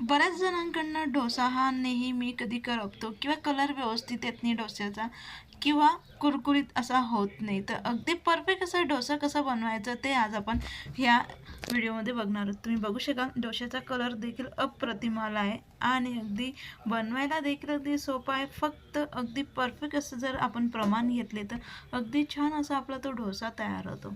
बऱ्याच जणांकडनं डोसा हा नेहमी कधी करपतो किंवा कलर व्यवस्थित येत नाही डोस्याचा किंवा कुरकुरीत असा होत नाही. तर अगदी परफेक्ट असा डोसा कसा बनवायचा ते आज आपण ह्या व्हिडिओमध्ये बघणार आहोत. तुम्ही बघू शकाल डोशाचा कलर देखील अप्रतिम आला आहे आणि अगदी बनवायला देखील अगदी सोपा आहे. फक्त अगदी परफेक्ट असं जर आपण प्रमाण घेतले तर अगदी छान असा आपला तो डोसा तयार होतो.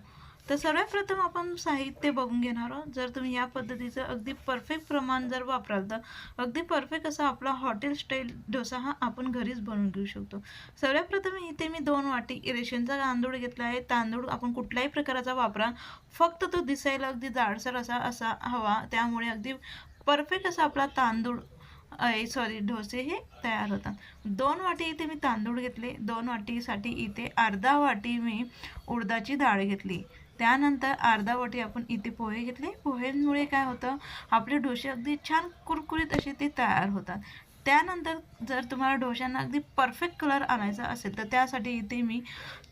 तर सर्वात प्रथम आपण साहित्य बघून घेणार आहोत. जर तुम्ही या पद्धतीचं अगदी परफेक्ट प्रमाण जर वापराल तर अगदी परफेक्ट असा आपला हॉटेल स्टाईल डोसा हा आपण घरीच बनवून घेऊ शकतो. सर्वात प्रथम इथे मी दोन वाटी रेशनचा तांदूळ घेतला आहे. तांदूळ आपण कुठल्याही प्रकाराचा वापरा. फक्त तो दिसायला अगदी जाडसर असा असा हवा. त्यामुळे अगदी परफेक्ट असा आपला तांदूळ सॉरी डोसे हे तयार होतात. दोन वाटी इथे मी तांदूळ घेतले. दोन वाटीसाठी इथे अर्धा वाटी मी उडदाची डाळ घेतली. त्यानंतर अर्धा वाटी आपण इथे पोहे घेतले. पोह्यांमुळे काय होतं आपले डोसे अगदी छान कुरकुरीत असे ते तयार होतात. त्यानंतर जर तुम्हाला डोश्यांना अगदी परफेक्ट कलर आणायचा असेल तर त्यासाठी इथे मी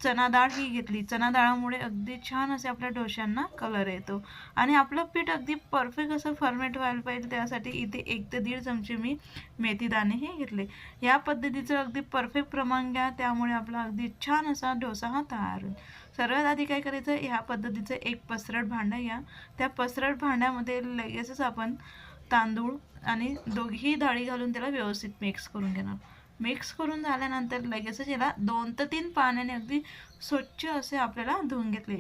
चना डाळ ही घेतली. चना डाळामुळे अगदी छान असे आपल्या डोश्यांना कलर येतो. आणि आपलं पीठ अगदी परफेक्ट असं फर्मेट व्हायला पाहिजे त्यासाठी इथे एक ते दीड चमचे मी मेथी दाणे हे घेतले. या पद्धतीचं अगदी परफेक्ट प्रमाण घ्या त्यामुळे आपला अगदी छान असा डोसा हा तयार होईल. सर्वात आधी काय करायचं ह्या पद्धतीचं एक पसरट भांडं घ्या. त्या पसरट भांड्यामध्ये लगेचच आपण तांदूळ आणि दोघीही डाळी घालून त्याला व्यवस्थित मिक्स करून घेणार. मिक्स करून झाल्यानंतर लगेचच याला दोन ते तीन पाण्याने अगदी स्वच्छ असे आपल्याला धुवून घेतले.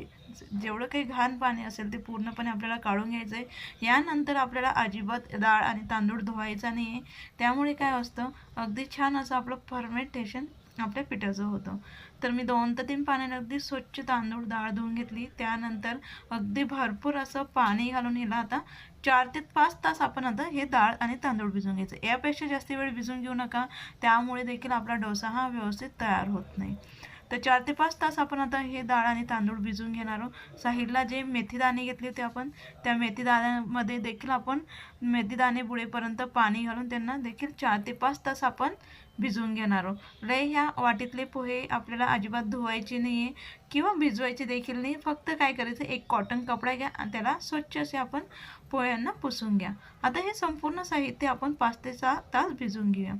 जेवढं काही घाण पाणी असेल ते पूर्णपणे आपल्याला काढून घ्यायचं आहे यानंतर आपल्याला अजिबात डाळ आणि तांदूळ धुवायचा नाही आहे त्यामुळे काय असतं अगदी छान असं आपलं फर्मेंटेशन आपल्या पिठाचं होतं. तर मी दोन ते तीन पाण्याने अगदी स्वच्छ तांदूळ डाळ धुवून घेतली. त्यानंतर अगदी भरपूर असं पाणी घालून हिला आता चार ते पाच तास आपण आता हे डाळ आणि तांदूळ भिजून घ्यायचं. यापेक्षा जास्त वेळ भिजवून घेऊ नका. त्यामुळे देखील आपला डोसा हा व्यवस्थित तयार होत नाही. तर चार ते पाच तास आपण आता हे डाळ आणि तांदूळ भिजून घेणार आहोत. साईडला जे मेथी दाणे घेतले होते आपण त्या मेथी दाण्यामध्ये देखील आपण मेथी दाणे बुडेपर्यंत पाणी घालून त्यांना देखील चार ते पाच तास आपण भिजवून घेणार आहोत. लय ह्या वाटीतले पोहे आपल्याला अजिबात धुवायचे नाही आहे किंवा भिजवायचे देखील नाही फक्त काय करायचं एक कॉटन कपडा घ्या आणि त्याला स्वच्छ असे आपण पोह्यांना पुसून घ्या. आता हे संपूर्ण साहित्य आपण पाच ते सहा तास भिजवून घेऊया.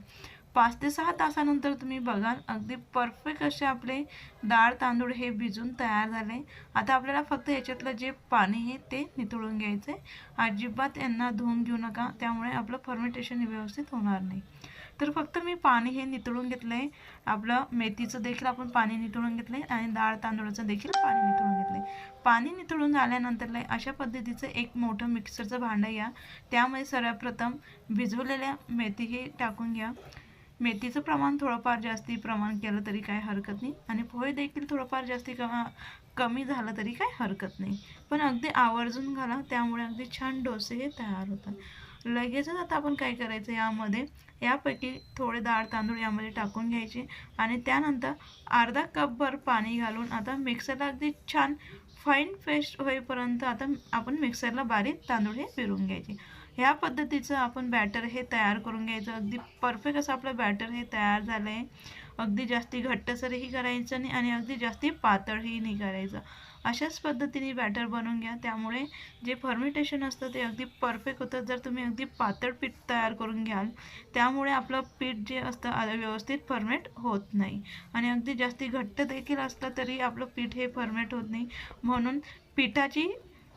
पाच ते सहा तासानंतर तुम्ही बघाल अगदी परफेक्ट असे आपले डाळ तांदूळ हे भिजून तयार झाले. आता आपल्याला फक्त याच्यातलं जे पाणी आहे ते नितळून घ्यायचं आहे अजिबात यांना धुवून घेऊ नका त्यामुळे आपलं फर्मेंटेशन व्यवस्थित होणार नाही. तर फक्त मी पाणी हे नितळून घेतलं आहे आपलं मेथीचं देखील आपण पाणी नितळून घेतलं आहे आणि डाळ तांदूळाचं देखील पाणी नितळून घेतलं आहे पाणी नितळून झाल्यानंतर अशा पद्धतीचं एक मोठं मिक्सरचं भांडं घ्या. त्यामध्ये सर्वप्रथम भिजवलेल्या मेथी हे टाकून घ्या. मेथीचं प्रमाण थोडंफार जास्ती प्रमाण केलं तरी काय हरकत नाही. आणि पोहे देखील थोडंफार जास्ती कमा कमी झालं तरी काय हरकत नाही. पण अगदी आवर्जून घाला त्यामुळे अगदी छान डोसे हे तयार होतात. लगेचच आता आपण काय करायचं यामध्ये यापैकी थोडे डाळ तांदूळ यामध्ये टाकून घ्यायचे. आणि त्यानंतर अर्धा कपभर पाणी घालून आता मिक्सरला अगदी छान फाईन पेस्ट होईपर्यंत आता आपण मिक्सरला बारीक तांदूळ हे फिरून घ्यायचे. ह्या पद्धतीचं आपण बॅटर हे तयार करून घ्यायचं. अगदी परफेक्ट असं आपलं बॅटर हे तयार झालं आहे अगदी जास्ती घट्टसरही करायचं नाही आणि अगदी जास्ती पातळही नाही करायचं. अशाच पद्धतीने बॅटर बनवून घ्या. त्यामुळे जे फर्मिटेशन असतं ते अगदी परफेक्ट होतं. जर तुम्ही अगदी पातळ पीठ तयार करून घ्याल त्यामुळे आपलं पीठ जे असतं व्यवस्थित फर्मेट होत नाही. आणि अगदी जास्ती घट्ट देखील असलं तरी आपलं पीठ हे फर्मेट होत नाही. म्हणून पिठाची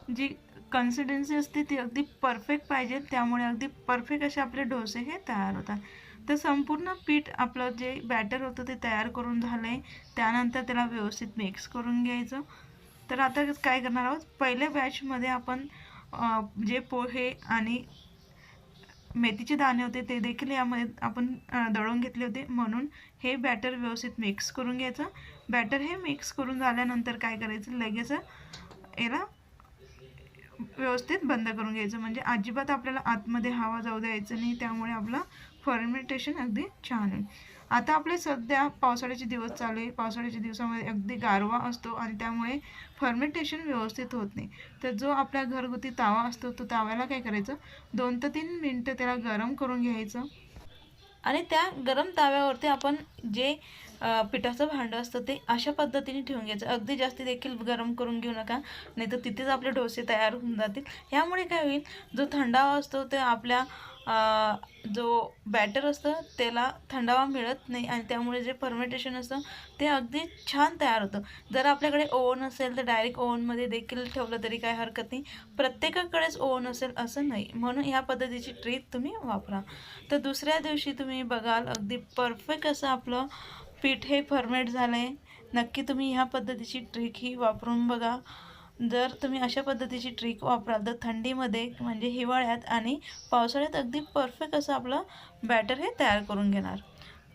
जी कन्सिस्टन्सी असते ती अगदी परफेक्ट पाहिजे. त्यामुळे अगदी परफेक्ट असे आपले डोसे हे तयार होतात. तर संपूर्ण पीठ आपलं जे बॅटर होतं ते तयार करून झालं आहे त्यानंतर त्याला व्यवस्थित मिक्स करून घ्यायचं. तर आता काय करणार आहोत? पहिल्या बॅचमध्ये आपण जे पोहे आणि मेथीचे दाणे होते ते देखील यामध्ये आपण दळून घेतले होते. म्हणून हे बॅटर व्यवस्थित मिक्स करून घ्यायचं. बॅटर हे मिक्स करून झाल्यानंतर काय करायचं? लगेच याला व्यवस्थित बंद करून घ्यायचं. म्हणजे अजिबात आपल्याला आतमध्ये हवा जाऊ द्यायचं नाही. त्यामुळे आपलं फर्मेंटेशन अगदी छान होईल आता आपले सध्या पावसाळ्याचे दिवस चालू आहे. पावसाळ्याच्या दिवसामध्ये अगदी गारवा असतो आणि त्यामुळे फर्मेंटेशन व्यवस्थित होत नाही. तर जो आपल्या घरगुती तावा असतो तो ताव्याला काय करायचं? दोन ते तीन मिनटं त्याला गरम करून घ्यायचं. आणि त्या गरम ताव्यावरती आपण जे पिठाचं भांडं असतं ते अशा पद्धतीने ठेवून घ्यायचं. अगदी जास्ती देखील गरम करून घेऊ नका नाही तर तिथेच आपले डोसे तयार होऊन जातील. ह्यामुळे काय होईल जो थंडावा असतो ते आपल्या जो बॅटर असतं त्याला थंडावा मिळत नाही आणि त्यामुळे जे फर्मेंटेशन असतं ते अगदी छान तयार होतं. जर आपल्याकडे ओव्हन असेल तर डायरेक्ट ओव्हनमध्ये देखील ठेवलं तरी काय हरकत नाही. प्रत्येकाकडेच ओव्हन असेल असं नाही. म्हणून ह्या पद्धतीची ट्रीक तुम्ही वापरा. तर दुसऱ्या दिवशी तुम्ही बघाल अगदी परफेक्ट असं आपलं पीठ हे फर्मेट झालं आहे नक्की तुम्ही ह्या पद्धतीची ट्रिक ही वापरून बघा. जर तुम्ही अशा पद्धतीची ट्रिक वापराल तर थंडीमध्ये म्हणजे हिवाळ्यात आणि पावसाळ्यात अगदी परफेक्ट असं आपलं बॅटर हे तयार करून घेणार.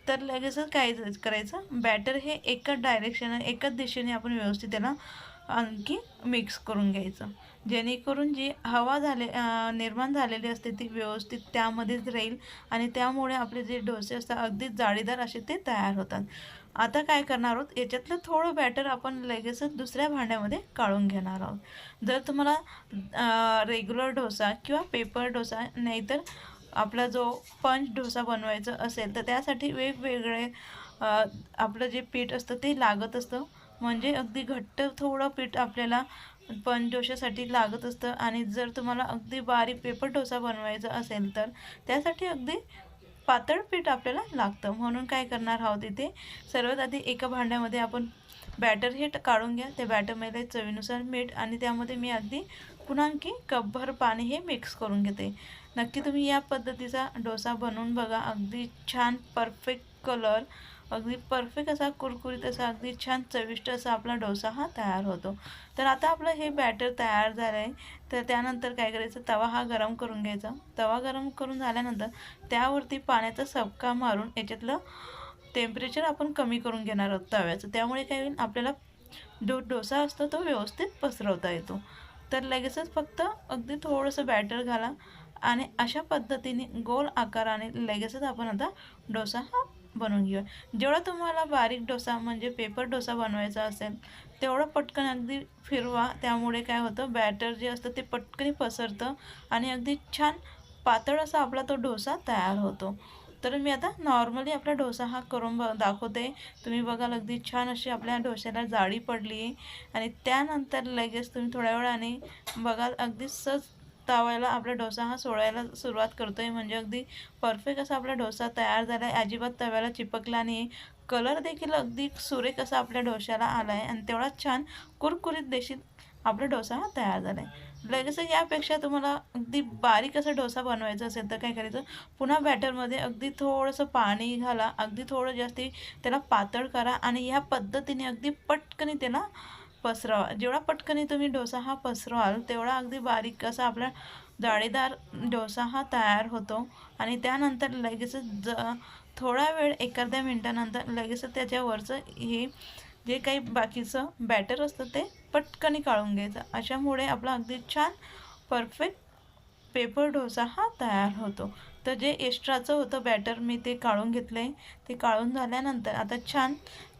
तर लगेचच काय करायचं? बॅटर हे एकच डायरेक्शन एकच दिशेने आपण व्यवस्थित त्याला आणखी मिक्स करून घ्यायचं. जेणेकरून जी हवा झाले निर्माण झालेली असते ती व्यवस्थित त्यामध्येच राहील आणि त्यामुळे आपले जे डोसे असतात अगदी जाळीदार असे ते तयार होतात. आता काय करणार आहोत? याच्यातलं थोडं बॅटर आपण लगेचच दुसऱ्या भांड्यामध्ये काढून घेणार आहोत. जर तुम्हाला रेग्युलर डोसा किंवा पेपर डोसा नाहीतर आपला जो पंच डोसा बनवायचा असेल तर त्यासाठी वेगवेगळे आपलं जे पीठ असतं ते लागत असतं. म्हणजे अगदी घट्ट थोडं पीठ आपल्याला पण डोशासाठी लागत असतं आणि जर तुम्हाला अगदी बारीक पेपर डोसा बनवायचा असेल तर त्यासाठी अगदी पातळ पीठ आपल्याला लागतं. म्हणून काय करणार आहोत इथे? सर्वात आधी एका भांड्यामध्ये आपण बॅटर हे काढून घ्या. त्या बॅटरमध्ये चवीनुसार मीठ आणि त्यामध्ये मी अगदी पुन्हा कपभर पाणी हे मिक्स करून घेते. नक्की तुम्ही या पद्धतीचा डोसा बनवून बघा. अगदी छान परफेक्ट कलर अगदी परफेक्ट असा कुरकुरीत असा अगदी छान चविष्ट असा आपला डोसा हा तयार होतो. तर आता आपलं हे बॅटर तयार झालं आहे तर त्यानंतर काय करायचं? तवा हा गरम करून घ्यायचा. तवा गरम करून झाल्यानंतर त्यावरती पाण्याचा सबका मारून याच्यातलं टेम्परेचर आपण कमी करून घेणार आहोत तव्याचं. त्यामुळे काय होईल? आपल्याला जो डोसा असतो तो व्यवस्थित पसरवता येतो. तर लगेचच फक्त अगदी थोडंसं बॅटर घाला आणि अशा पद्धतीने गोल आकाराने लगेचच आपण आता डोसा हा बनवून घेऊया. जेवढा तुम्हाला बारीक डोसा म्हणजे पेपर डोसा बनवायचा असेल तेवढं पटकन अगदी फिरवा. त्यामुळे काय होतं बॅटर जे असतं ते पटकन पसरतं आणि अगदी छान पातळ असा आपला तो डोसा तयार होतो. तर मी आता नॉर्मली आपला डोसा हा करून ब दाखवते. तुम्ही बघाल अगदी छान अशी आपल्या डोश्याला जाळी पडली आहे. आणि त्यानंतर लगेच तुम्ही थोड्या वेळाने बघाल अगदी सहज तावायला आपला डोसा हा सोडायला सुरुवात करतो आहे म्हणजे अगदी परफेक्ट असा आपला डोसा तयार झाला आहे अजिबात तव्याला चिपकला नाही. कलर देखील अगदी सुरेख असा आपल्या डोश्याला आला आहे आणि तेवढाच छान कुरकुरीत देखील आपला डोसा हा तयार झाला आहे लगेच यापेक्षा तुम्हाला अगदी बारीक असा डोसा बनवायचा असेल तर काय करायचं? पुन्हा बॅटरमध्ये अगदी थोडंसं पाणी घाला. अगदी थोडं जास्ती त्याला पातळ करा. आणि ह्या पद्धतीने अगदी पटकनी त्याला पसरवा. जेवढा पटकनी तुम्ही डोसा हा पसरवाल तेवढा अगदी बारीक असा आपला जाळीदार डोसा हा तयार होतो. आणि त्यानंतर लगेचच ज थोडा वेळ एखाद्या मिनटानंतर लगेचच त्याच्यावरचं हे जे काही बाकीचं बॅटर असतं ते पटकनी काढून घ्यायचं. अशामुळे आपला अगदी छान परफेक्ट पेपर डोसा हा तयार होतो. तर जे एक्स्ट्राचं होतं बॅटर मी ते काढून घेतलं. आहे ते काढून झाल्यानंतर आता छान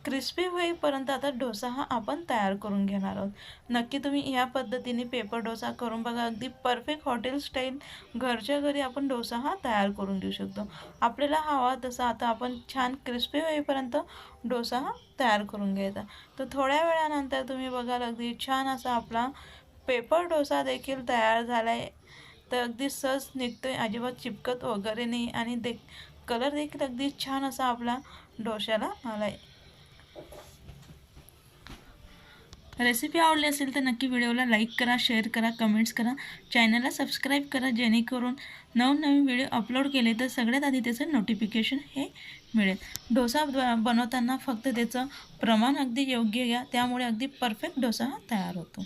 क्रिस्पी होईपर्यंत आता डोसा हा आपण तयार करून घेणार आहोत. नक्की तुम्ही या पद्धतीने पेपर डोसा करून बघा. अगदी परफेक्ट हॉटेल स्टाईल घरच्या घरी आपण डोसा हा तयार करून घेऊ शकतो. आपल्याला हवा तसा आता आपण छान क्रिस्पी होईपर्यंत डोसा हा तयार करून घ्यायचा. तर थोड्या वेळानंतर तुम्ही बघाल अगदी छान असा आपला पेपर डोसा देखील तयार झाला आहे तर अगदी सहज निघतोय अजिबात चिपकत वगैरे नाही आणि दे कलर देखील अगदी छान असा आपला डोश्याला आला आहे रेसिपी आवडली असेल तर नक्की व्हिडिओला लाईक करा शेअर करा कमेंट्स करा. चॅनलला सबस्क्राईब करा जेणेकरून नवनवीन व्हिडिओ अपलोड केले तर सगळ्यात आधी त्याचं नोटिफिकेशन हे मिळेल. डोसा बनवताना फक्त त्याचं प्रमाण अगदी योग्य घ्या त्यामुळे अगदी परफेक्ट डोसा हा तयार होतो.